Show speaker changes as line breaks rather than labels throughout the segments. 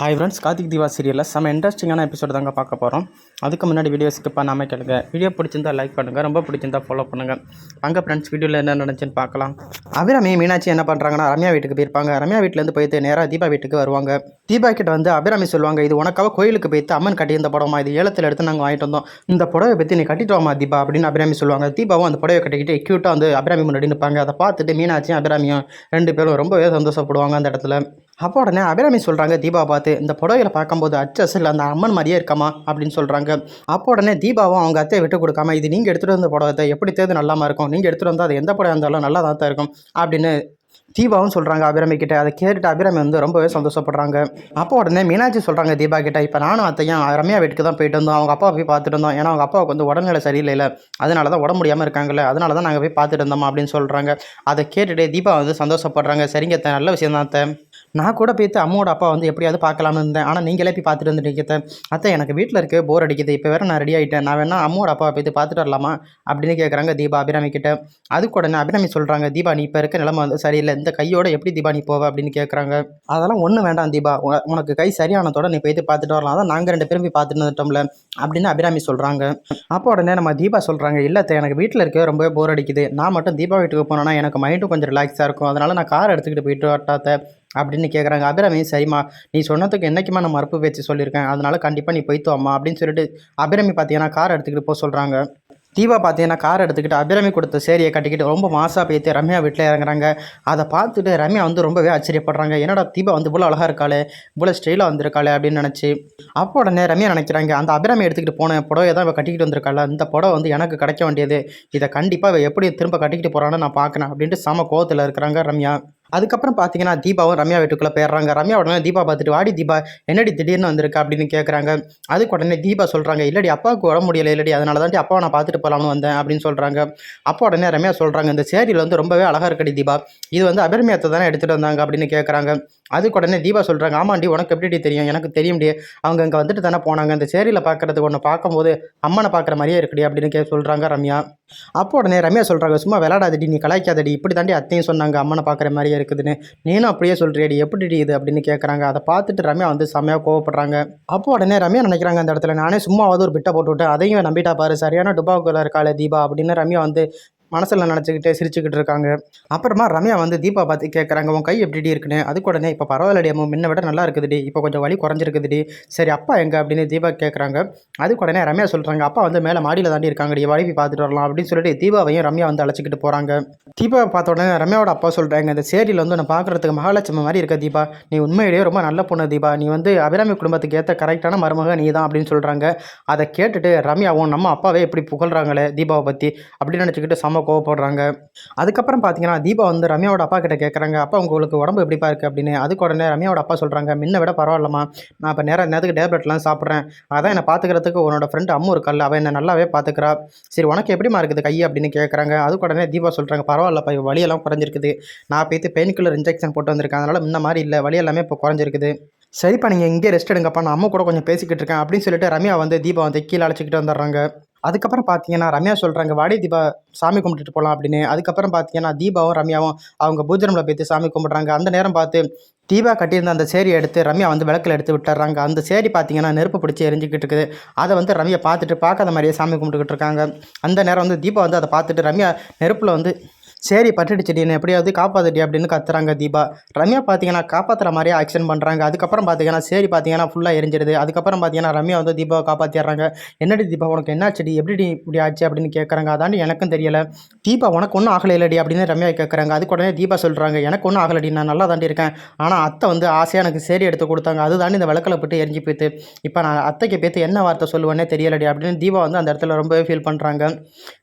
Hi friends Karthik Diva சீரியலில் செம்ம இன்ட்ரெஸ்டிங்கான எபிசோடு தாங்க பார்க்க போகிறோம் அதுக்கு முன்னாடி வீடியோ ஸ்கிப் பண்ணாமல் கேளுங்க. வீடியோ பிடிச்சிருந்தா லைக் பண்ணுங்கள் ரொம்ப பிடிச்சிருந்தா ஃபாலோ பண்ணுங்கள் அங்கே ஃப்ரெண்ட்ஸ் வீடியோவில் என்ன நடந்துச்சுன்னு பார்க்கலாம். அபிராமி மீனாட்சி என்ன பண்ணுறாங்கன்னா ரம்யா வீட்டுக்கு போயிருப்பாங்க. ரம்யா வீட்டிலேருந்து போயிட்டு நேராக தீபா வீட்டுக்கு வருவாங்க. தீபா கிட்ட வந்து அபிராமி சொல்லுவாங்க இது உனக்காக கோயிலுக்கு போயிட்டு அம்மன் கட்டியிருந்த படமா இது ஏலத்தில் எடுத்து நாங்கள் வாங்கிட்டு வந்தோம். இந்த புடவை பற்றி நீ கட்டிட்டு வாமா தீபா அப்படின்னு அபிராமி சொல்லுவாங்க. தீபாவும் அந்த புடவை கட்டிக்கிட்டு க்யூட்டாக வந்து அபிராமி முன்னாடி நிற்பாங்க அதை பார்த்துட்டு மீனாட்சியும் அபிராமியும் ரெண்டு பேரும் ரொம்பவே சந்தோஷப்படுவாங்க அந்த இடத்துல. அப்போ உடனே அபிராமி சொல்கிறாங்க தீபா பார்த்து இந்த புடவையில் பார்க்கும்போது அச்சசில் அந்த அம்மன் மாதிரியே இருக்காமா? அப்படின்னு சொல்கிறாங்க அப்போ உடனே தீபாவும் அவங்க அத்தையை விட்டு கொடுக்காம இது நீங்கள் எடுத்துகிட்டு வந்த புடவை எப்படி தேர்ந்து நல்லாமல் இருக்கும்? நீங்கள் எடுத்துகிட்டு வந்தால் அது எந்த புடவை இருந்தாலும் நல்லா தான் தான் இருக்கும் அப்படின்னு தீபாவும் சொல்கிறாங்க அபிராமி கிட்ட. அதை கேட்டுட்டு அபிராமி வந்து ரொம்பவே சந்தோஷப்படுறாங்க. அப்போ உடனே மீனாட்சி சொல்கிறாங்க தீபா கிட்ட இப்போ நானும் அத்தையும் ரம்யா வீட்டுக்கு தான் போயிட்டு வந்தோம். அவங்க அப்பா போய் பார்த்துட்டு இருந்தோம் ஏன்னா அவங்க அப்பாவுக்கு வந்து உடல்நிலை இல்லை அதனால தான் உடம்பு முடியாமல் இருக்காங்கல்ல அதனால தான் நாங்கள் போய் பார்த்துட்டு இருந்தோம் அப்படின்னு சொல்கிறாங்க அதை கேட்டுட்டு தீபா வந்து சந்தோஷப்படுறாங்க. சரிங்க அத்தை நல்ல விஷயம் தான் அத்தை. நான் கூட போய்த்து அம்மாவோட அப்பா வந்து எப்படியாவது பார்க்கலாம்னு இருந்தேன். ஆனால் நீங்களே போய் பார்த்துட்டு வந்துட்டீங்க அத்தை. அத்தை எனக்கு வீட்டில் இருக்க போர் அடிக்குது. இப்போ வேறு நான் ரெடி ஆகிட்டேன் நான் வேணா அம்மாவோட அப்பா போய்த்து பார்த்துட்டு வரலாமா? அப்படின்னு கேட்குறாங்க தீபா அபிராமி கிட்ட அதுக்கு உடனே அபிராமி சொல்கிறாங்க தீபா நீ இப்போ இருக்க நிலமை வந்து சரியில்லை. இந்த கையோட எப்படி தீபா நீ போவ? அப்படின்னு கேட்குறாங்க அதெல்லாம் ஒன்றும் வேண்டாம் தீபா. உனக்கு கை சரியானதோட நீ போய்த்து பார்த்துட்டு வரலாம். அதான் நாங்கள் ரெண்டு பேரும் போய் பார்த்துட்டு வந்துட்டோம்ல அப்படின்னு அபிராமி சொல்கிறாங்க அப்போ உடனே நம்ம தீபா சொல்கிறாங்க இல்லைத்தை எனக்கு வீட்டில் இருக்க ரொம்பவே போர் அடிக்குது. நான் மட்டும் தீபா வீட்டுக்கு போனேன்னா எனக்கு மைண்டும் கொஞ்சம் ரிலாக்ஸாக இருக்கும். அதனால் நான் கார் எடுத்துக்கிட்டு போயிட்டு வரட்டாத்த அப்படின்னு கேட்குறாங்க அபிராமி சரிம்மா. நீ சொன்னதுக்கு என்றைக்குமா நான் மறுப்பு பேச்சு சொல்லியிருக்கேன். அதனால கண்டிப்பாக நீ போய்த்து அப்படின்னு சொல்லிட்டு அபிராமி பார்த்தீங்கன்னா கார் எடுத்துக்கிட்டு போக சொல்கிறாங்க தீபா பார்த்தீங்கன்னா கார் எடுத்துக்கிட்டு அபிராமி கொடுத்த சேரியை கட்டிக்கிட்டு ரொம்ப மாசாக போய்த்து ரம்யா வீட்டில் இறங்குறாங்க. அதை பார்த்துட்டு ரம்யா வந்து ரொம்பவே ஆச்சரியப்படுறாங்க. என்னடா தீபா வந்து இவ்வளோ அழகாக இருக்காளே இவ்வளோ ஸ்டைலாக வந்திருக்காளே அப்படின்னு நினச்சி. அப்போ உடனே ரம்யா நினைக்கிறாங்க அந்த அபிராமி எடுத்துக்கிட்டு போன புடவை தான் இவ கட்டிக்கிட்டு வந்திருக்காள்? இந்த புடவை வந்து எனக்கு கிடைக்க வேண்டியது. இதை கண்டிப்பாக இவ எப்படி திரும்ப கட்டிக்கிட்டு போகிறான்னு நான் பார்க்கணும் அப்படின்ட்டு சம கோவத்தில் இருக்கிறாங்க ரம்யா. அதுக்கப்புறம் பார்த்தீங்கன்னா தீபாவும் ரம்யா வீட்டுக்குள்ளே போயிடுறாங்க. ரம்யா உடனே தீபா பார்த்துட்டு வாடி தீபா என்னடி திடீர்னு வந்திருக்க? அப்படின்னு கேட்குறாங்க அதுக்கு உடனே தீபா சொல்கிறாங்க இல்லடி அப்பாவுக்கு உடம்பு முடியலை இல்லடி அதனால தான் அப்பாவை நான் பார்த்துட்டு போகலாம்னு வந்தேன் அப்படின்னு சொல்கிறாங்க அப்போ உடனே ரம்யா சொல்கிறாங்க இந்த சேரியில் வந்து ரொம்பவே அழகாக இருக்கடி தீபா இது வந்து அபிரமியத்தை தானே எடுத்துகிட்டு வந்தாங்க அப்படின்னு கேட்குறாங்க அதுக்கு உடனே தீபா சொல்கிறாங்க ஆமாண்டி உனக்கு எப்படி தெரியும்? எனக்கு தெரியும்டி அவங்க இங்கே வந்துட்டு தானே போனாங்க. அந்த சேரியில் பார்க்குறதுக்கு ஒன்று பார்க்கும்போது அம்மனை பார்க்குற மாதிரியே இருக்குடி அப்படின்னு கே சொல்கிறாங்க ரம்யா. அப்போ உடனே ரம்யா சொல்கிறாங்க சும்மா விளாடாதடி நீ கலாய்க்காதடி இப்படி தாண்டி அத்தையும் சொன்னாங்க அம்மனை பார்க்குற மாதிரியே இருக்குதுன்னு. நீனும் அப்படியே சொல்கிறியடி எப்படிடி இது அப்படின்னு கேட்குறாங்க அதை பார்த்துட்டு ரம்யா வந்து செம்மையாக கோவப்படுறாங்க. அப்போ உடனே ரம்யா நினைக்கிறாங்க அந்த இடத்துல நானே சும்மாவது ஒரு பிட்டை போட்டு விட்டேன் அதையும் நம்பிட்டா பாரு. சரியான டுபாக்குள்ள இருக்காளே தீபா அப்படின்னு ரம்யா வந்து மனசில் நினச்சிக்கிட்டு சிரிச்சுக்கிட்டு இருக்காங்க. அப்புறமா ரம்யா வந்து தீபா பார்த்து கேட்குறாங்க உன் கை எப்படி இருக்குன்னு? அதுக்கு உடனே இப்போ பரவாயில்லடி அம்மா முன்ன விட நல்லா இருக்குதுடி. இப்போ கொஞ்சம் வலி குறைஞ்சிருக்குதுடி. சரி அப்பா எங்கே? அப்படின்னு தீபா கேட்குறாங்க அதுக்கு உடனே ரம்யா சொல்கிறாங்க அப்பா வந்து மேலே மாடியில் தாண்டி இருக்காங்கடி. வழி போய் பார்த்துட்டு வரலாம். அப்படின்னு சொல்லிட்டு தீபாவையும் ரம்யா வந்து அழைச்சிக்கிட்டு போகிறாங்க தீபாவை பார்த்த உடனே ரம்யாவோட அப்பா சொல்கிறாங்க இந்த சேரியில் வந்து நான் பார்க்குறதுக்கு மகாலட்சுமி மாதிரி இருக்க தீபா. நீ உண்மையிலேயே ரொம்ப நல்ல பொண்ணு தீபா. நீ வந்து அபிராமி குடும்பத்துக்கு ஏற்ற கரெக்டான மருமக நீ தான் அப்படின்னு சொல்கிறாங்க அதை கேட்டுட்டு ரம்யாவும் நம்ம அப்பாவே எப்படி புகழ்கிறாங்களே தீபாவை பற்றி அப்படின்னு நினச்சிக்கிட்டு சம கோவப்படுறாங்க. அதுக்கப்புறம் பார்த்தீங்கன்னா தீபா வந்து ரம்யாவோட அப்பா கிட்ட கேட்குறாங்க அப்பா உங்களுக்கு உடம்பு எப்படிப்பா இருக்குது அப்படின்னு. அதுக்கு உடனே ரம்யாவோட அப்பா சொல்கிறாங்க முன்ன விட பரவாயில்லம்மா. நான் இப்போ நேரம் நேரத்துக்கு டேப்லெட்லாம் சாப்பிட்றேன். அதான் என்னை பார்த்துக்கிறதுக்கு உன்னோட ஃப்ரெண்டு அம்மு கல் அவள் என்னை நல்லாவே பார்த்துக்கிறா சரி உனக்கு எப்படிமா இருக்குது கை? அப்படின்னு கேட்குறாங்க அதுக்கு உடனே தீபா சொல்கிறாங்க பரவாயில்லப்பா இப்போ வலியெல்லாம் குறைஞ்சிருக்குது. நான் போய்த்து பெயின் கில்லர் இன்ஜெக்ஷன் போட்டு வந்திருக்கேன். அதனால் முன்ன மாதிரி இல்லை வலி எல்லாமே இப்போ குறைஞ்சிருக்குது. சரிப்பா நீங்கள் இங்கே ரெஸ்ட் எடுங்கப்பா. நான் அம்மா கூட கொஞ்சம் பேசிக்கிட்டு இருக்கேன். அப்படின்னு சொல்லிட்டு ரம்யா வந்து தீபா வந்து கீழே அழைச்சிக்கிட்டு வந்துடுறாங்க. அதுக்கப்புறம் பார்த்தீங்கன்னா ரம்யா சொல்கிறாங்க வாடி தீபா சாமி கும்பிட்டுட்டு போகலாம் அப்படின்னு. அதுக்கப்புறம் பார்த்தீங்கன்னா தீபாவும் ரம்யாவும் அவங்க பூஜனமில் போய்த்து சாமி கும்பிட்றாங்க. அந்த நேரம் பார்த்து தீபா கட்டியிருந்த அந்த சேரியை எடுத்து ரம்யா வந்து விளக்கில் எடுத்து விட்டுறாங்க. அந்த சேரி பார்த்தீங்கன்னா நெருப்பு பிடிச்சி எரிஞ்சிக்கிட்டு இருக்குது. அதை வந்து ரம்யா பார்த்துட்டு பார்க்காத மாதிரியே சாமி கும்பிட்டுக்கிட்டு இருக்காங்க. அந்த நேரம் வந்து தீபா வந்து அதை பார்த்துட்டு ரம்யா நெருப்பில் வந்து சரி பட்டுடுச்சுடி என்ன எப்படியாவது காப்பாத்துடி அப்படின்னு கத்துறாங்க தீபா. ரம்யா பார்த்தீங்கன்னா காப்பாற்றுற மாதிரியே ஆக்ஷன் பண்ணுறாங்க அதுக்கப்புறம் பார்த்தீங்கன்னா சரி பார்த்தீங்கன்னா ஃபுல்லாக எரிஞ்சிடுது அதுக்கப்புறம் பார்த்தீங்கன்னா ரம்யா வந்து தீபாவை காப்பாற்றிடுறாங்க என்னடி தீபா உனக்கு என்னாச்சுடி? எப்படி இப்படி ஆச்சு அப்படின்னு கேட்குறாங்க அதாண்டி எனக்கும் தெரியலை. தீபா உனக்கு ஒன்றும் ஆகலை இல்லடி அப்படின்னு ரம்யா கேட்குறாங்க அதுக்கு உடனே தீபா சொல்கிறாங்க எனக்கு ஒன்றும் ஆகலடி நான் நல்லா தாண்டி இருக்கேன். ஆனால் அத்தை வந்து ஆசையாக எனக்கு சேரி எடுத்து கொடுத்தாங்க. அது தாண்டி இந்த விளக்கில் போட்டு எரிஞ்சு போயிட்டு. இப்போ நான் அத்தைக்கு பேத்து என்ன வார்த்தை சொல்லுவேன்னே தெரியலடி அப்படின்னு தீபா வந்து அந்த இடத்துல ரொம்பவே ஃபீல் பண்ணுறாங்க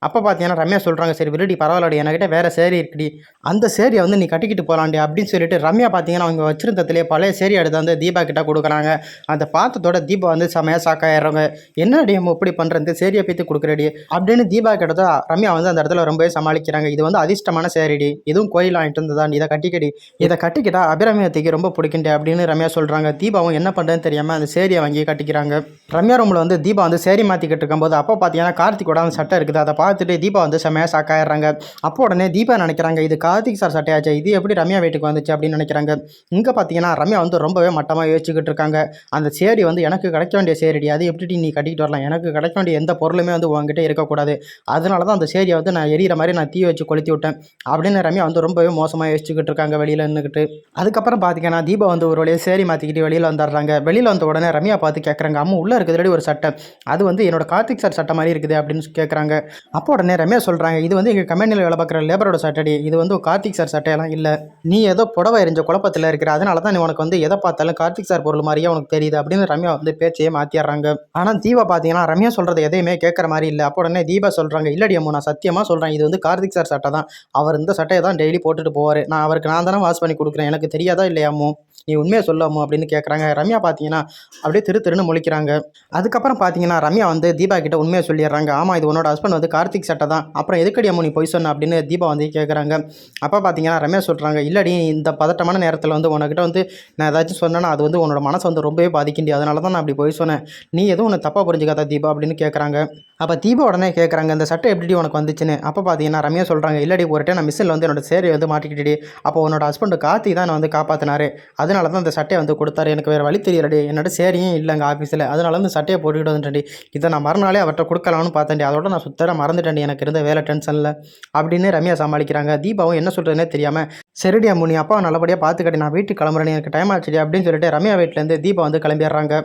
அப்போ பார்த்தீங்கன்னா ரம்யா சொல்கிறாங்க சரி விருடி பரவாயில்லடி. என்கிட்ட வேறு சேரி இருக்குடி. அந்த சேரியை வந்து நீ கட்டிக்கிட்டு போகலாண்டி அப்படின்னு சொல்லிட்டு ரம்யா பார்த்தீங்கன்னா அவங்க வச்சிருந்ததுலேயே பழைய சேரி எடுத்து வந்து தீபா கிட்ட கொடுக்குறாங்க. அந்த பார்த்ததோட தீபா வந்து செமையாக சாக்காயிடுறவங்க என்னடி நம்ம இப்படி பண்ணுறது சேரியை பற்றி கொடுக்குறடி. அப்படின்னு தீபா கிட்ட தான் ரம்யா வந்து அந்த இடத்துல ரொம்பவே சமாளிக்கிறாங்க. இது வந்து அதிர்ஷ்டமான சேரீடி. இதுவும் கோயில் வாங்கிட்டு இருந்ததான் இதை கட்டிக்கடி. இதை கட்டிக்கிட்டா அபிரமியத்துக்கு ரொம்ப பிடிக்கிண்டே அப்படின்னு ரம்யா சொல்கிறாங்க தீபாவும் என்ன பண்ணுறதுன்னு தெரியாமல் அந்த சேரியை வாங்கி கட்டிக்கிறாங்க. ரம்யா ரூமில் வந்து தீபா வந்து சேரி மாற்றிக்கிட்டு இருக்கும்போது அப்போ பார்த்தீங்கன்னா கார்த்திகோட அந்த சட்டை இருக்குது. அதை பார்த்துட்டு தீபா வந்து செமையாக சாக்காயிடுறாங்க அப்போ உடனே தீபா நினைக்கிறாங்க இது கார்த்திக் சார் சட்டையாச்சு இது எப்படி ரம்யா வீட்டுக்கு வந்துச்சு அப்படின்னு நினைக்கிறாங்க. இங்கே பார்த்தீங்கன்னா ரம்யா வந்து ரொம்பவே மட்டமாக யோசிச்சுக்கிட்டு இருக்காங்க. அந்த சேரி வந்து எனக்கு கிடைக்க வேண்டிய சேரடி அது எப்படி நீ கட்டிக்கிட்டு வரலாம்? எனக்கு கிடைக்க வேண்டிய எந்த பொருளுமே வந்து உங்ககிட்ட இருக்கக்கூடாது. அதனால தான் அந்த சேரியை வந்து நான் எரியிற மாதிரி நான் தீ வச்சு கொளுத்தி விட்டேன் அப்படின்னு ரம்யா வந்து ரொம்பவே மோசமாக யோசிச்சுக்கிட்டு இருக்காங்க வெளியில் நின்றுக்கிட்டு அதுக்கப்புறம் பார்த்தீங்கன்னா தீபா வந்து ஒரு வழியாக சேரி மாற்றிக்கிட்டு வெளியில் வந்துடுறாங்க. வெளியில் வந்த உடனே ரம்யா பார்த்து கேட்குறாங்க அம்மா உள்ளே இருக்கிறது ஒரு சட்டை. அது வந்து என்னோட கார்த்திக் சார் சட்டை மாதிரி இருக்குது அப்படின்னு கேட்குறாங்க அப்போ உடனே ரம்யா சொல்கிறாங்க இது வந்து எங்கள் கம்பெனியில் வேலை பார்க்குற லேபரோட சட்டடி. இது வந்து கார்த்திக் சார் சட்டையெல்லாம் இல்லை. நீ ஏதோ புடவை எரிஞ்ச குழப்பத்தில் இருக்கிற அதனால தான் நீ உனக்கு வந்து எதை பார்த்தாலும் கார்த்திக் சார் பொருள் மாதிரியே உனக்கு தெரியுது அப்படின்னு ரம்யா வந்து பேச்சையே மாற்றிடுறாங்க ஆனால் தீபா பார்த்தீங்கன்னா ரம்யா சொல்கிறது எதையுமே கேட்குற மாதிரி இல்லை. அப்போ உடனே தீபா சொல்கிறாங்க இல்லடி அம்மா நான் சத்தியமாக சொல்கிறேன் இது வந்து கார்த்திக் சார் சட்டை தான். அவர் இந்த சட்டையை தான் டெய்லி போட்டுட்டு போவார். நான் அவருக்கு நான் தானே வாஷ் பண்ணி கொடுக்குறேன். எனக்கு தெரியாதா இல்லையாமோ நீ உண்மையை சொல்லாமோ அப்படின்னு கேட்குறாங்க ரம்யா பார்த்தீங்கன்னா அப்படியே திரு திருன்னு முழிக்கிறாங்க. அதுக்கப்புறம் பார்த்தீங்கன்னா ரம்யா வந்து தீபா கிட்ட உண்மையை சொல்லிடுறாங்க. ஆமாம் இது உன்னோட ஹஸ்பண்ட் வந்து கார்த்திக் சட்டை தான். அப்புறம் எதுக்கடி அம்மா நீ பொய் சொன்ன? அப்படின்னு தீபா வந்து கேட்குறாங்க அப்போ பார்த்தீங்கன்னா ரமேஷ் சொல்கிறாங்க இல்லடி இந்த பதட்டமான நேரத்தில் வந்து உனக்கிட்ட வந்து நான் ஏதாச்சும் சொன்னேன்னா அது வந்து உன்னோட மனசை வந்து ரொம்பவே பாதிக்கிண்டி. அதனால தான் நான் அப்படி போய் சொன்னேன். நீ எதுவும் உன்னை தப்பாக புரிஞ்சுக்காத தீபா அப்படின்னு கேட்குறாங்க அப்போ தீபா உடனே கேட்குறாங்க இந்த சட்டை எப்படி உனக்கு வந்துச்சுன்னு? அப்போ பார்த்தீங்கன்னா ரம்யா சொல்கிறாங்க இல்லடி ஒரு டைம் நான் மிஸ்ஸில் வந்து என்னோட சேரி வந்து மாட்டிக்கிட்டடி. அப்போ உன்னோட ஹஸ்பண்ட் கார்த்தி தான் என்னை வந்து காப்பாற்றினாரு அதனால தான் அந்த சட்டையை வந்து கொடுத்தாரு. எனக்கு வேறு வழி தெரியலடி. என்னோட சேரியும் இல்லைங்க ஆஃபீஸில் அதனால வந்து சட்டையை போட்டுக்கிட்டு வந்துட்டேன்டி இதை நான் மறுநாளே அவர்கிட்ட கொடுக்கலாம்னு பார்த்தேன்டி. அதோட நான் சுத்தர மறந்துட்டேன்டி. எனக்கு இருந்த வேலை டென்ஷனில் அப்படின்னு ரம்யா சமாளிக்கிறாங்க. தீபாவும் என்ன சொல்கிறதுனே தெரியாமல் சரிடி அம்மு நீ அப்பா நல்லபடியாக பார்த்துக்கடி நான் வீட்டுக்கு கிளம்புறேன். எனக்கு டைம் ஆச்சுடி. அப்படின்னு சொல்லிட்டு ரம்யா வீட்டிலேருந்து தீபா வந்து கிளம்பிடுறாங்க.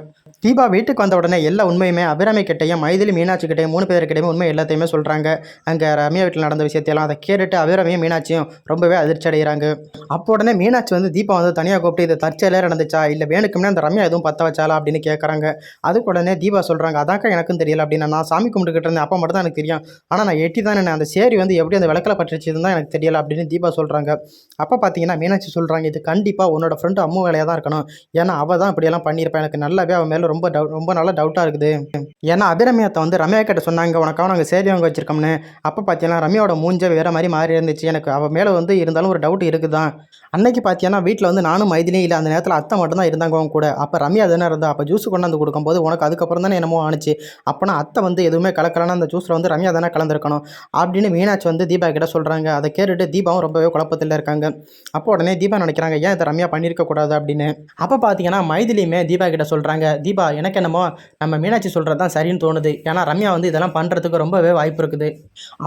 தீபா வீட்டுக்கு வந்த உடனே எல்லா உண்மையுமே அபிராமி கிட்டையும் மைதிலி மீனாட்சி கிட்டையும் மூணு பேர்கிட்டையும் உண்மை எல்லாத்தையுமே சொல்கிறாங்க அங்கே ரம்யா வீட்டில் நடந்த விஷயத்தையெல்லாம் அதை கேட்டுட்டு அபிராமியும் மீனாட்சியும் ரொம்பவே அதிர்ச்சி அடைகிறாங்க அப்போ உடனே மீனாட்சி வந்து தீபா வந்து தனியாக கூப்பிட்டு இது தற்செயலே நடந்துச்சா? இல்லை வேணுக்குமே அந்த ரம்யா எதுவும் பற்ற வச்சாலா அப்படின்னு கேட்குறாங்க அதுக்கு உடனே தீபா சொல்கிறாங்க அதாக்கா எனக்கும் தெரியல அப்படின்னு. நான் சாமி கும்பிட்டுக்கிட்டு இருந்தேன் அப்போ மட்டும் தான் எனக்கு தெரியும். ஆனால் நான் எட்டி தான் அந்த சேரி வந்து எப்படி அந்த விளக்கில் பற்றிச்சதுன்னு தான் எனக்கு தெரியல அப்படின்னு தீபா சொல்கிறாங்க அப்போ பார்த்தீங்கன்னா மீனாட்சி சொல்கிறாங்க இது கண்டிப்பாக உன்னோட ஃப்ரெண்டு அம்மு வேலையாக தான் இருக்கணும். ஏன்னா அவள் தான் இப்படியெல்லாம் பண்ணியிருப்பேன் எனக்கு நல்லாவே அவன் மேலே ரொம்ப டவு ரொம்ப நல்ல டவுட்டாக இருக்குது. ஏன்னா அபிரமியத்தை வந்து ரம்யா கிட்ட சொன்னாங்க உனக்காக நாங்கள் சேதி வாங்க வச்சிருக்கோம்னு. அப்போ பார்த்தீங்கன்னா ரம்யாவோட மூஞ்ச வேறு மாதிரி மாறி இருந்துச்சு. எனக்கு அவள் மேலே வந்து இருந்தாலும் ஒரு டவுட் இருக்குது தான் அன்னைக்கு பார்த்தீங்கன்னா வீட்டில் வந்து நானும் மைதிலியும் இல்லை அந்த நேரத்தில் அத்தை மட்டும் தான் இருந்தாங்க அவங்க கூட. அப்போ ரம்யா தானே இருந்தா? அப்போ ஜூஸ் கொண்டாந்து கொடுக்கும்போது உனக்கு அதுக்கப்புறம் தானே என்னமோ ஆணுச்சு. அப்போனா அத்தை வந்து எதுவுமே கலக்கலன்னா அந்த ஜூஸில் வந்து ரம்யா தானே கலந்துருக்கணும். அப்படின்னு மீனாட்சி வந்து தீபா கிட்ட சொல்கிறாங்க அதை கேட்டுட்டு தீபாவும் ரொம்பவே குழப்பத்தில் இருக்காங்க. அப்போ உடனே தீபா நினைக்கிறாங்க ஏன் இதை ரம்யா பண்ணியிருக்கக்கூடாது அப்படின்னு. அப்போ பார்த்தீங்கன்னா மைதிலியுமே தீபா கிட்ட சொல்கிறாங்க தீபா எனக்கு என்னமோ நம்ம மீனாட்சி சொல்கிறது தான் சரின்னு தோணுது. ஏன்னா ரம்யா வந்து இதெல்லாம் பண்ணுறதுக்கு ரொம்பவே வாய்ப்பு இருக்குது.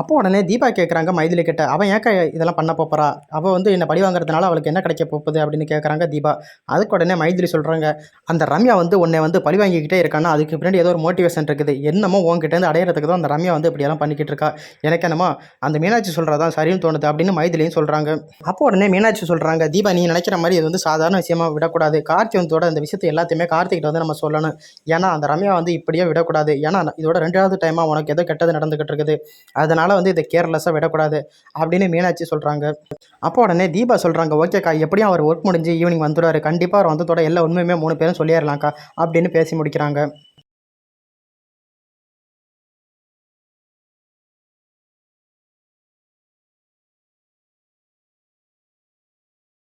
அப்போ உடனே தீபா கேட்குறாங்க மைதிலி கிட்ட அவன் ஏக்க இதெல்லாம் பண்ண போகிறா அவள் வந்து என்னை படி வாங்குறதுனால அவளுக்கு என்ன கிடைக்க போகுது அப்படின்னு கேட்குறாங்க தீபா. அதுக்கு உடனே மைதிலி சொல்கிறாங்க அந்த ரம்யா வந்து உன்னை வந்து பழி வாங்கிக்கிட்டே இருக்கான்னா அதுக்கு பின்னாடி ஏதோ ஒரு மோட்டிவேஷன் இருக்குது. என்னமோ உன்கிட்டேருந்து அடையிறதுக்கு தான் அந்த ரம்யா வந்து இப்படியெல்லாம் பண்ணிக்கிட்டு இருக்கா. எனக்கு என்னமோ அந்த மீனாட்சி சொல்கிறதா சரின்னு தோணுது அப்படின்னு மைதிலையும் சொல்கிறாங்க அப்போ உடனே மீனாட்சி சொல்கிறாங்க தீபா நீ நினைக்கிற மாதிரி இது வந்து சாதாரண விஷயமா விடக்கூடாது. கார்த்திகத்தோட அந்த விஷயத்தை எல்லாத்தையுமே கார்த்திகிட்ட வந்து நம்ம சொல்லணும். ஏன்னா அந்த ரம்யா வந்து இப்படியே விடக்கூடாது. ஏன்னா இதோட ரெண்டாவது டைமாக உனக்கு ஏதோ கெட்டது நடந்துக்கிட்டு இருக்குது. அதனால் வந்து இதை கேர்லெஸ்ஸாக விடக்கூடாது அப்படின்னு மீனாட்சி சொல்கிறாங்க அப்போ உடனே தீபா சொல்கிறாங்க ஓகேக்கா எப்படியும் அவர் ஒர்க் முடிஞ்சு ஈவினிங் வந்துடுவார் கண்டிப்பாக அவர் வந்ததோட எல்லா உண்மையுமே மூணு பேரும் சொல்லிடலாம்க்கா அப்படின்னு பேசி முடிக்கிறாங்க.